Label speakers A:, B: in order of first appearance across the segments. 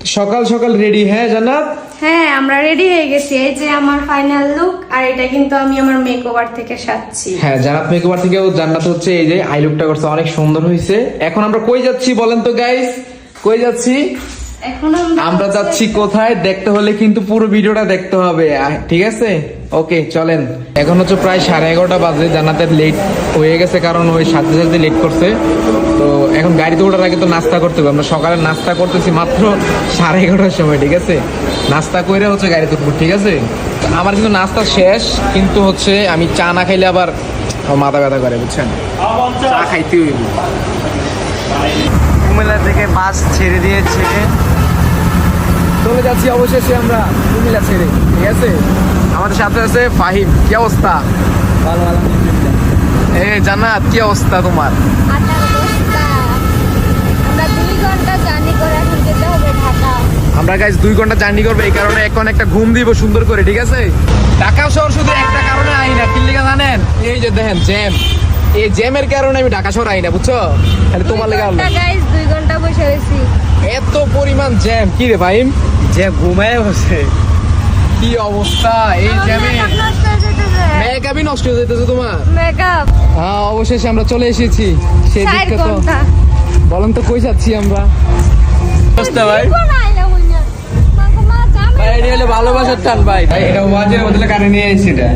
A: সকাল সকাল রেডি হ্যাঁ জানাত
B: হ্যাঁ আমরা রেডি হয়ে গেছি। এই যে আমার ফাইনাল লুক আর এটা কিন্তু আমি আমার মেকওভার থেকে সাজছি।
A: হ্যাঁ জানাত মেকওভার থেকেও জান্নাত হচ্ছে এই যে আই লুকটা করছে অনেক সুন্দর হয়েছে এখন আমরা কই যাচ্ছি বলেন তো গাইস কই যাচ্ছি? আমরা যাচ্ছি কোথায়? দেখতে হলে কিন্তু পুরো ভিডিওটা দেখতে হবে ঠিক আছে? ওকে চলেন। এখন হচ্ছে প্রায় সাড়ে এগারোটা বাজে জান্নাতের লেট হয়ে গেছে কারণ ওই সাথে সাথে লেট করছে। তো এখন গাড়িতে ওঠার আগে তো নাস্তা করতে হবে। আমরা সকালে নাস্তা করতেছি মাত্র সাড়ে এগারোটার সময় ঠিক আছে? নাস্তা করে হচ্ছে গাড়িতে উঠবো ঠিক আছে? তো আমার কিন্তু নাস্তা শেষ কিন্তু হচ্ছে আমি চা না খাইলে আবার মাথা ব্যথা করে বুঝছেন? চা খাইতে হইব।
C: কুমিল্লা থেকে বাস ছেড়ে দিয়েছে।
A: চলে যাচ্ছি অবশেষে আমরা কুমিল্লা ছেড়ে ঠিক আছে? আমাদের সাথে আছে ফাহিম কি অবস্থা?
C: ভালো ভালো
A: এ জান্নাত কি অবস্থা তোমার?
B: আমরা দুই ঘণ্টা জার্নি করে এখন যেতে হবে ঢাকা।
A: আমরা গাইজ দুই ঘণ্টা জার্নি করব এই কারণে এখন একটা ঘুম দিব সুন্দর করে ঠিক আছে? ঢাকা শহর শুধু একটা কারণে আই না কি জানেন? এই যে দেখেন জ্যাম। এই জ্যামের কারণে আমি ঢাকা শহর আই না বুঝছ? তাহলে তোমার লেগে আনলো।
B: গাইস দুই ঘণ্টা বসে রয়েছি
A: এত পরিমাণ জ্যাম কি রে ভাইম?
C: যে ঘুমায় বসে।
A: কি অবস্থা এই জ্যামে? মেকআপই নষ্ট হয়ে যেতেছে। তোমার?
B: মেকআপ
A: হ্যাঁ অবশেষে আমরা চলে এসেছি। সেই দিকটা তো বলেন তো কই যাচ্ছি আমরা?
C: অবস্থা ভাই।
B: ভাই
C: ভাই হলো ভালোবাসার টান ভাই।
A: ভাই এটা ওয়াজের বদলে কানে নিয়ে এসেছি এটা।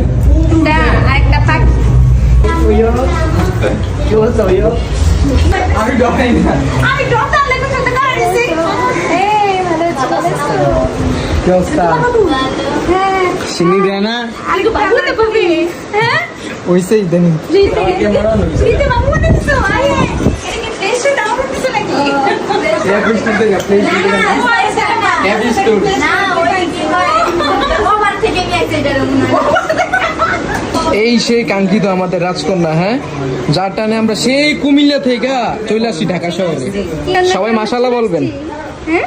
B: আরেকটা পাক
A: আমি ডরাই না
B: আমি ডক্টর লেগে সাথে করে দিছি এই ভালো আছো
A: কি অবস্থা
B: হ্যাঁ
A: চিনি দেয় না
B: আমি তো বাবু তো কবি হ্যাঁ
A: ওইসেই দেন
B: ফ্রিতে ফ্রিতে বাবু মানে দিছো আরে এটা কি টেস্ট ডাউন দিছো নাকি
A: এয়ারপিস তুলতে গা প্লিজ এয়ারপিস তুল
B: না ওটা কি হয় ওভার থেকে নিয়ে আসছে এটা
A: এই সেই কাঙ্ক্ষিত আমাদের রাজকন্যা হ্যাঁ? যার টানে আমরা সেই কুমিল্লা থেকে চলে আসি ঢাকা শহরে। সবাই মাসাল্লাহ বলবেন।
B: হ্যাঁ?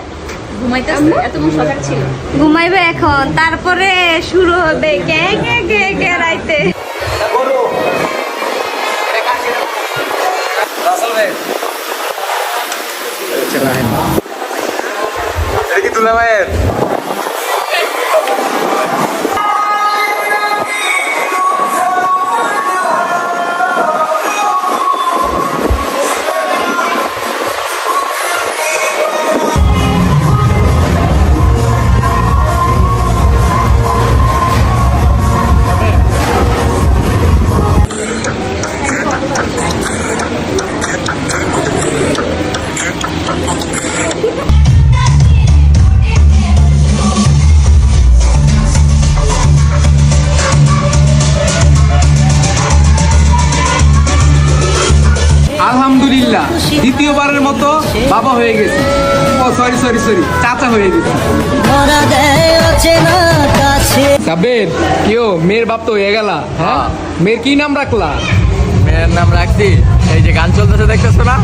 B: ঘুমাইবে এখন। তারপরে শুরু হবে। কে কে কে কে রাইতে?
C: কি তুলা ভাইয়ের।
A: আলহামদুলিল্লাহ দ্বিতীয়বারের মতো বাবা হয়ে গেছে। ও সরি সরি সরি চাচা হয়ে গেছে। সাবের কেউ মেয়ের বাপ তো হয়ে গেলা হ্যাঁ? মেয়ের কি নাম রাখলা?
C: মেয়ের নাম রাখছি এই যে গান চলতেছে দেখতেছো না?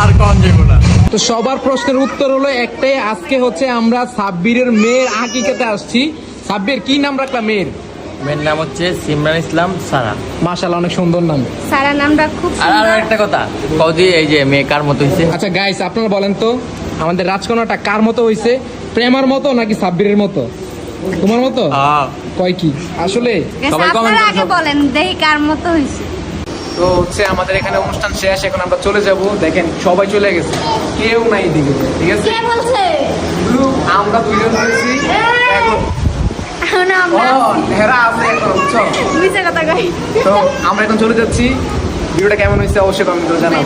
C: আর কন না
A: তো সবার প্রশ্নের উত্তর হলো একটাই আজকে হচ্ছে আমরা সাব্বিরের মেয়ের আকিকাতে আসছি। সাব্বির কি নাম রাখলা মেয়ের?
C: মেয়ের নাম হচ্ছে সিমরান ইসলাম সারা।
A: মাশাআল্লাহ অনেক সুন্দর নাম।
B: সারা নামটা খুব
C: আর আরও
B: সুন্দর।
C: একটা কথা কদি এই যে মেয়ে কার মতো হয়েছে
A: আচ্ছা গাইস আপনারা বলেন তো আমাদের রাজকন্যাটা কার মতো হয়েছে প্রেমার মতো নাকি সাব্বিরের মতো? তোমার মতো? কয় কি? আসলে
C: সবাই করে।
B: আগে বলেন দেখি কার মতো হয়েছে
A: তো হচ্ছে আমাদের এখানে অনুষ্ঠান শেষ এখন আমরা চলে যাব। দেখেন সবাই চলে গেছে। কেউ নাই এদিকে ঠিক আছে?
B: কে বলছে?
A: আমরা দুইজন হয়েছি এখন
B: এখন আমরা
A: হেরা আছে এখন বুঝছ
B: মিছে কথা কই।
A: তো আমরা এখন চলে যাচ্ছি। ভিডিওটা কেমন হয়েছে অবশ্যই কমেন্ট করে
B: টাটা